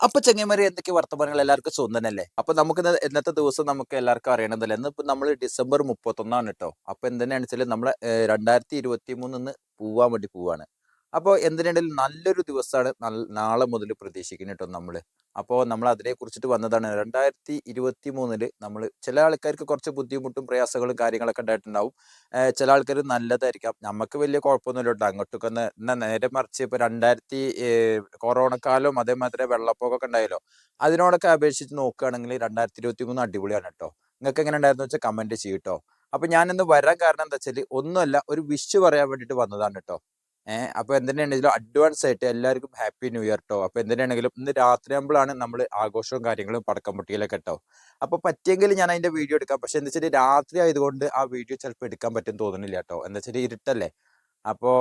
അപ്പൊ ചെങ്ങന്മാരെ എന്തൊക്കെ വർത്തമാനങ്ങൾ എല്ലാവർക്കും സ്വന്തനല്ലേ അപ്പൊ നമുക്ക് ഇന്നത്തെ ദിവസം നമുക്ക് എല്ലാവർക്കും അറിയണതല്ലേ? ഇന്നിപ്പോ നമ്മൾ ഡിസംബർ മുപ്പത്തൊന്നാണ് കേട്ടോ അപ്പൊ എന്തിനാണെന്ന് വെച്ചാൽ നമ്മളെ രണ്ടായിരത്തി ഇരുപത്തി മൂന്നിന്ന് പോവാൻ വേണ്ടി പോവാണ്. അപ്പോൾ എന്തിനിടയിൽ നല്ലൊരു ദിവസമാണ് നാളെ മുതൽ പ്രതീക്ഷിക്കുന്നത് കേട്ടോ നമ്മൾ അപ്പോൾ നമ്മൾ അതിനെ കുറിച്ചിട്ട് വന്നതാണ്. രണ്ടായിരത്തി ഇരുപത്തി മൂന്നിൽ നമ്മൾ ചില ആൾക്കാർക്ക് കുറച്ച് ബുദ്ധിമുട്ടും പ്രയാസങ്ങളും കാര്യങ്ങളൊക്കെ ഉണ്ടായിട്ടുണ്ടാവും. ചില ആൾക്കാർ നല്ലതായിരിക്കാം. നമുക്ക് വലിയ കുഴപ്പമൊന്നുമില്ല കേട്ടോ. അങ്ങോട്ടൊക്കെ ഒന്ന് എന്നാ നേരെ മറിച്ച് ഇപ്പോൾ രണ്ടായിരത്തി കൊറോണ കാലവും അതേമാതിരി വെള്ളപ്പൊക്കമൊക്കെ ഉണ്ടായല്ലോ. അതിനോടൊക്കെ അപേക്ഷിച്ച് നോക്കുകയാണെങ്കിൽ രണ്ടായിരത്തി ഇരുപത്തി മൂന്ന് അടിപൊളിയാണ് കേട്ടോ. നിങ്ങൾക്ക് എങ്ങനെ ഉണ്ടായിരുന്നു വെച്ചാൽ കമന്റ് ചെയ്യട്ടോ കേട്ടോ. ഞാൻ ഞാനിന്ന് വരാൻ കാരണം എന്താ വെച്ചാൽ ഒന്നുമല്ല ഒരു വിഷ് പറയാൻ വേണ്ടിയിട്ട് വന്നതാണ് കേട്ടോ. ഏഹ് അപ്പൊ എന്തിനാണെങ്കിലും അഡ്വാൻസ് ആയിട്ട് എല്ലാവർക്കും ഹാപ്പി ന്യൂ ഇയർ കേട്ടോ അപ്പൊ എന്തിനാണെങ്കിലും ഇന്ന് രാത്രി ആകുമ്പോഴാണ് നമ്മൾ ആഘോഷവും കാര്യങ്ങളും പടക്കം പൊട്ടിയിലൊക്കെ കേട്ടോ അപ്പൊ പറ്റിയെങ്കിൽ ഞാൻ അതിന്റെ വീഡിയോ എടുക്കാം. പക്ഷെ എന്താ വെച്ചാൽ രാത്രി ആയതുകൊണ്ട് ആ വീഡിയോ ചിലപ്പോൾ എടുക്കാൻ പറ്റും തോന്നുന്നില്ല കേട്ടോ എന്താ വെച്ചാൽ ഇരുട്ടല്ലേ? അപ്പോ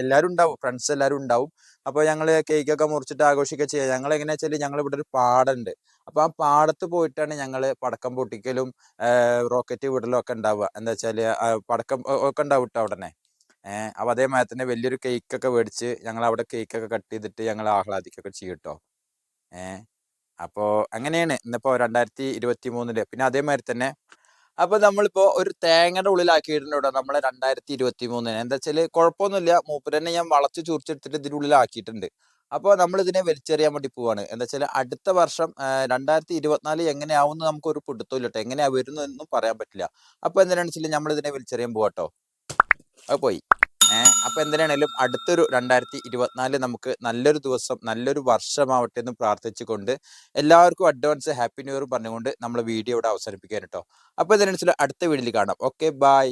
എല്ലാവരും ഉണ്ടാവും. ഫ്രണ്ട്സ് എല്ലാവരും ഉണ്ടാവും. അപ്പോൾ ഞങ്ങൾ കേക്കൊക്കെ മുറിച്ചിട്ട് ആഘോഷിക്കുക ചെയ്യാം. ഞങ്ങൾ എങ്ങനെയാ വെച്ചാൽ ഞങ്ങൾ ഇവിടെ ഒരു പാടമുണ്ട് അപ്പോൾ ആ പാടത്ത് പോയിട്ടാണ് ഞങ്ങൾ പടക്കം പൊട്ടിക്കലും റോക്കറ്റ് വിടലും ഒക്കെ ഉണ്ടാവുക. എന്താ വെച്ചാൽ പടക്കം ഒക്കെ ഉണ്ടാവും കേട്ടോ അവിടെ ഏഹ് അപ്പൊ അതേമാതിരി തന്നെ വലിയൊരു കേക്കൊക്കെ മേടിച്ച് ഞങ്ങൾ അവിടെ കേക്കൊക്കെ കട്ട് ചെയ്തിട്ട് ഞങ്ങൾ ആഹ്ലാദിക്കൊക്കെ ചെയ്യും കേട്ടോ ഏഹ് അപ്പോ അങ്ങനെയാണ് ഇന്നിപ്പോൾ രണ്ടായിരത്തി ഇരുപത്തി മൂന്നിൽ പിന്നെ അതേമാതിരി തന്നെ അപ്പോൾ നമ്മളിപ്പോൾ ഒരു തേങ്ങയുടെ ഉള്ളിലാക്കിയിട്ടുണ്ട് നമ്മളെ രണ്ടായിരത്തി ഇരുപത്തി മൂന്നിന് എന്താ വെച്ചാൽ കുഴപ്പമൊന്നുമില്ല. മൂപ്പരന്നെ ഞാൻ വളച്ച് ചുരിച്ചെടുത്തിട്ട് ഇതിന്റെ ഉള്ളിലാക്കിയിട്ടുണ്ട്. അപ്പോൾ നമ്മൾ ഇതിനെ വലിച്ചെറിയാൻ വേണ്ടി പോവാണ്. എന്താ വെച്ചാൽ അടുത്ത വർഷം രണ്ടായിരത്തി ഇരുപത്തിനാല് എങ്ങനെയാവുമെന്ന് നമുക്ക് ഒരു പിടുത്തമില്ല കേട്ടോ എങ്ങനെയാ വരുന്നതെന്നും പറയാൻ പറ്റില്ല. അപ്പോൾ എന്തിനാണെന്ന് വെച്ചാൽ നമ്മൾ ഇതിനെ വലിച്ചെറിയാൻ പോവാട്ടോ. അത് പോയി. ഏഹ് അപ്പൊ എന്തിനാണേലും അടുത്തൊരു രണ്ടായിരത്തി ഇരുപത്തിനാല് നമുക്ക് നല്ലൊരു ദിവസം നല്ലൊരു വർഷമാവട്ടെ എന്ന് പ്രാർത്ഥിച്ചുകൊണ്ട് എല്ലാവർക്കും അഡ്വാൻസ് ഹാപ്പി ന്യൂ ഇയർ പറഞ്ഞുകൊണ്ട് നമ്മൾ വീഡിയോ ഇവിടെ അവസാനിപ്പിക്കാൻ കേട്ടോ. അപ്പൊ ഇതിനനുസരിച്ച് അടുത്ത വീഡിയോയിൽ കാണാം. Okay bye.